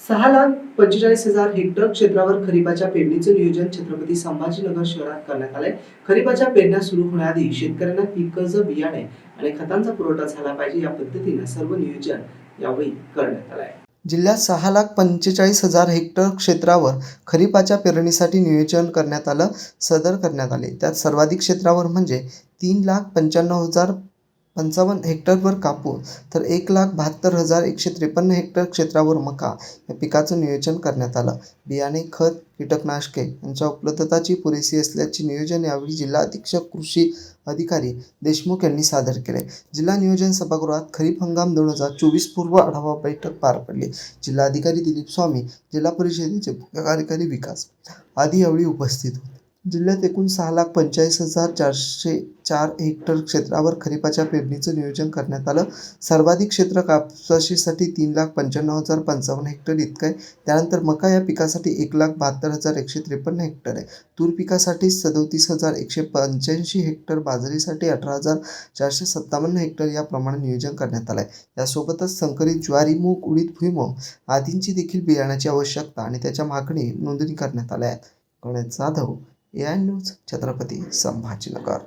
सहा लाख पंचेचाळीस हजार हेक्टर क्षेत्रावर खरीपाच्या पेरणीचं नियोजन छत्रपती संभाजीनगर शहरात करण्यात आले खरीपाच्या पेरण्या सुरू होण्याआधी शेतकऱ्यांना पीक कर्ज बियाणे आणि खतांचा पुरवठा झाला पाहिजे या पद्धतीने सर्व नियोजन यावेळी करण्यात आलं आहे जिल्ह्यात सहा लाख पंचेचाळीस हजार हेक्टर क्षेत्रावर खरीपाच्या पेरणीसाठी नियोजन करण्यात आलं सदर करण्यात आले. त्यात सर्वाधिक क्षेत्रावर म्हणजे तीन लाख पंच्याण्णव हजार पंचावन्न हेक्टरवर कापूस तर एक लाख बहात्तर हजार एकशे त्रेपन्न हेक्टर क्षेत्रावर मका या पिकाचं नियोजन करण्यात आलं. बियाणे खत कीटकनाशके यांच्या उपलब्धताची पुरेशी असल्याचे नियोजन यावेळी जिल्हा अधीक्षक कृषी अधिकारी देशमुख यांनी सादर केले. जिल्हा नियोजन सभागृहात खरीप हंगाम दोन हजार चोवीस पूर्व आढावा बैठक पार पडली. जिल्हाधिकारी दिलीप स्वामी जिल्हा परिषदेचे मुख्य कार्यकारी विकास आदी यावेळी उपस्थित होते. जिल्ह्यात एकूण सहा लाख पंचेचाळीस हजार चारशे चार हेक्टर क्षेत्रावर खरीपाच्या पेरणीचं नियोजन करण्यात आलं. सर्वाधिक क्षेत्र कापसाशीसाठी तीन लाख पंच्याण्णव हजार पंचावन्न हेक्टर इतकं आहे. त्यानंतर मका या पिकासाठी एक लाख बहात्तर हजार एकशे त्रेपन्न हेक्टर आहे. तूर पिकासाठी सदोतीस हजार एकशे पंच्याऐंशी हेक्टर बाजरीसाठी अठरा हजार चारशे सत्तावन्न हेक्टर याप्रमाणे नियोजन करण्यात आलं आहे यासोबतच संकरित ज्वारी मूग उडीद भुईमूग आदींची देखील बियाण्याची आवश्यकता आणि त्याच्या मागणी नोंदणी करण्यात आल्या आहेत. गणेश जाधव ए छत्रपती संभाजीनगर.